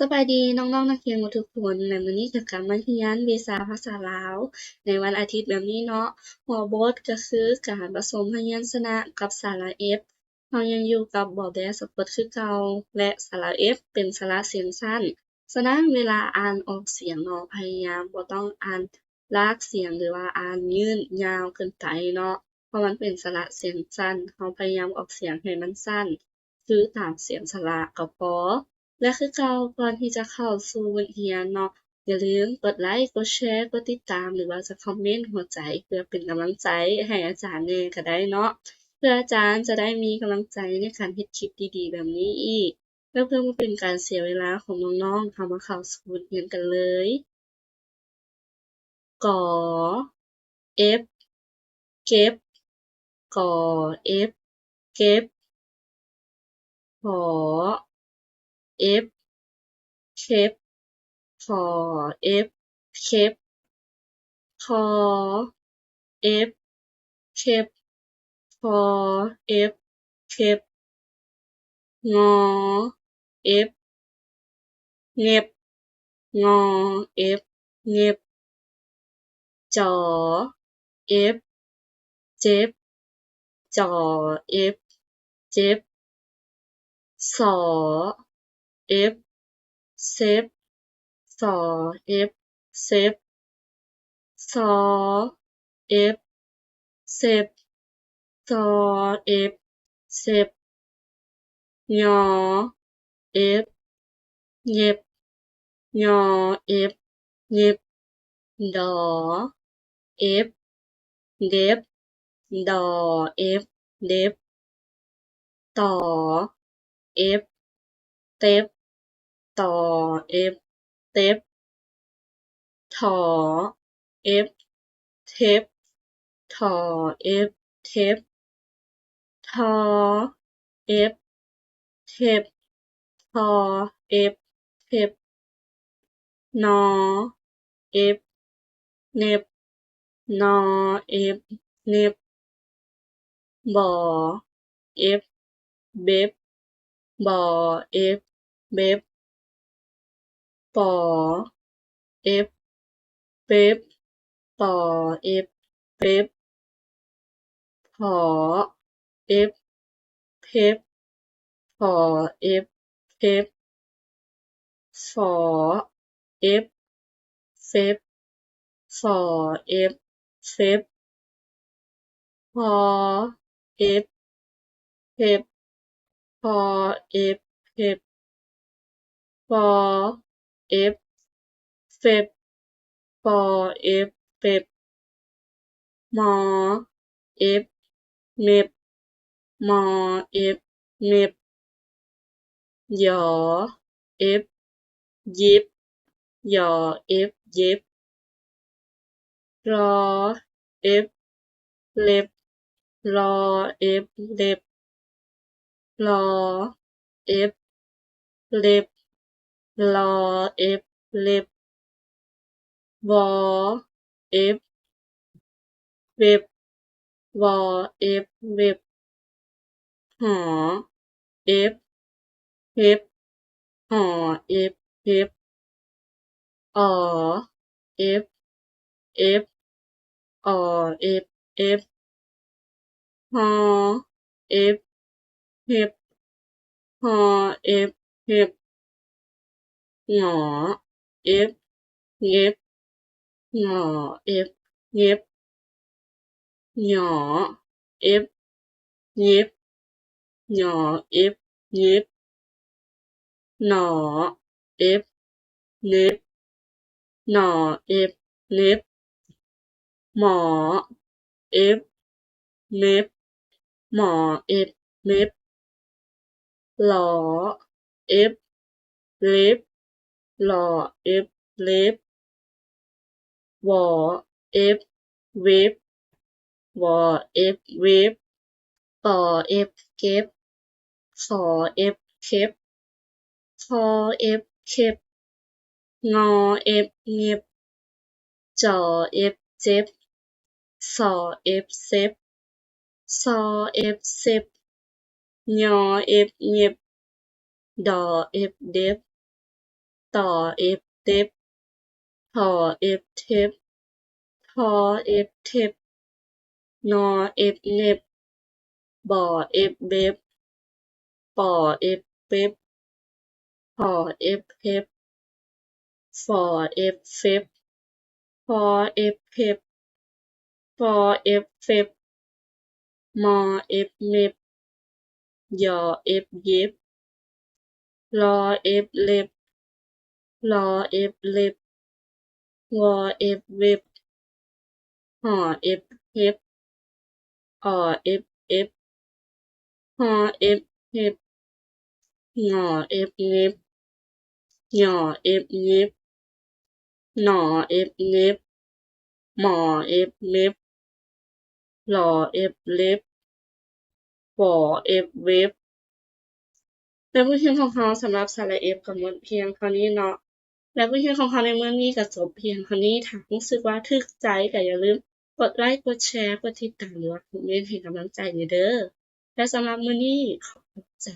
สบายดีน้องๆนักเรียนทุกคนและมื้อนี้ก็กลับมาเรียนวิชาภาษาลาว ในวันอาทิตย์แบบนี้เนาะหัวบทก็คือการผสมพยัญชนะกับสระ F เรายังอยู่กับบ่แบสะกดคือเก่าและสระ F เป็นสระเสียงสั้นฉะนั้นเวลาอ่านออกเสียงเนาะพยายามบ่ต้องอ่านลากเสียงหรือว่าอ่านยืนยาวเกินไปเนาะเพราะมันเป็นสระเสียงสั้นเราพยายามออกเสียงให้มันสั้น คือตามเสียงสระก็พอ และคือเก่าก่อนที่จะเข้าสู่บทเรียนเนาะอย่าลืมกดไลค์กดแชร์กดติดตามหรือว่าจะคอมเมนต์หัวใจ เพื่อเป็นกำลังใจให้อาจารย์แหน่ก็ได้เนาะเพื่ออาจารย์จะได้มีกำลังใจในการเฮ็ดคลิปดีๆ แบบนี้อีกและเพื่อบ่เป็นการเสียเวลาของน้องๆเรามาเข้าสู่บทเรียนกันเลยกอ F เก็บกอ F เก็บขอ F เข็บขอ F เข็บคอ F เข็บคอ F เข็บงอ F เงี็บงอ F เงี็บจอ F เจ็บจอ F เจ็บสอ F เซฟสอ F เซฟซอ F เซฟซอ F เซฟยอ F เย็บยอ F เย็บดอ F เด็บดอ F เด็บต่อ F เต็บ ตอ F เต็บถอ F เท็บถอ F เท็บทอ F เท็บทอ F เท็บนอ F เน็บนอ F เน็บบอ F เบ็บบอ F เบบ ปอเอฟเป๊บปอเอฟเป๊บผอเอฟเพบผอเอฟเพ็บฝอเอฟเฟบอเอฟเฟพอเอฟเพบพอเอฟเพบฟอ F เฟบฟอ F เฟบมอ F เมบมอ F เมบยอ F ยิบยอ F เย็บรอ F เล็บรอ F เล็บรอ F เล็บ ลอเอฟเล็บวอเอฟเว็บวอเอฟเว็บหอเอฟเอฟหอเอฟเอฟออเอฟเอฟอเอฟเอฟหอเอฟเอฟหอเอฟเอฟ หงอเอฟเย็บหงอเอฟเย็บหงอเอฟเย็บหงอเอฟเย็บหนอเอฟเน็บหนอเอฟเน็บหมอเอฟเน็บหมอเอฟเน็บหลอเอฟเล็บ หล่อเอฟ เลฟ วอ เอฟ เวฟ วอ เอฟ เวฟ ต่อ เอฟ เก็บสอ เอฟ เคปคอ เอฟ เคปงอ เอฟ เงียบจอ เอฟ เจ็บสอ เอฟ เซฟซอ เอฟ เซฟยอ เอฟ เงีบดอ เอฟ เดฟ ต่อ F เด็บถอ F เทปทอ F เทปนอ F เน็บบ่อ F เบ็บป่อ F เป๊บพอ F เพบฟอ F เฟบพอ F เพบฟอ F เฟบมอ F เม็บยอ F เย็บรอ F เล็บ ลอเอฟเล็บงอเอฟเว็บหอเอฟเฮฟออเอฟเอฟหอเอฟเฮฟหอเอฟเล็บหอเอฟเล็บหนอเอฟเล็บหมอเอฟเล็บหล่อเอฟเล็บหวอเอฟเว็บเป็นผู้ชิมของเขาสำหรับสาระเอฟกับมดเพียงเท่านี้เนาะ และบทเรียนของเราในเมื่อนี้ก็จบเพียงเท่านี้ถ้ารู้สึกว่าทึกใจก็อย่าลืมกดไลค์กดแชร์กดติดตามหรือว่าคอมเมนต์ให้กำลังใจเด้อและสำหรับมื้อนี้ขอบคุณใจ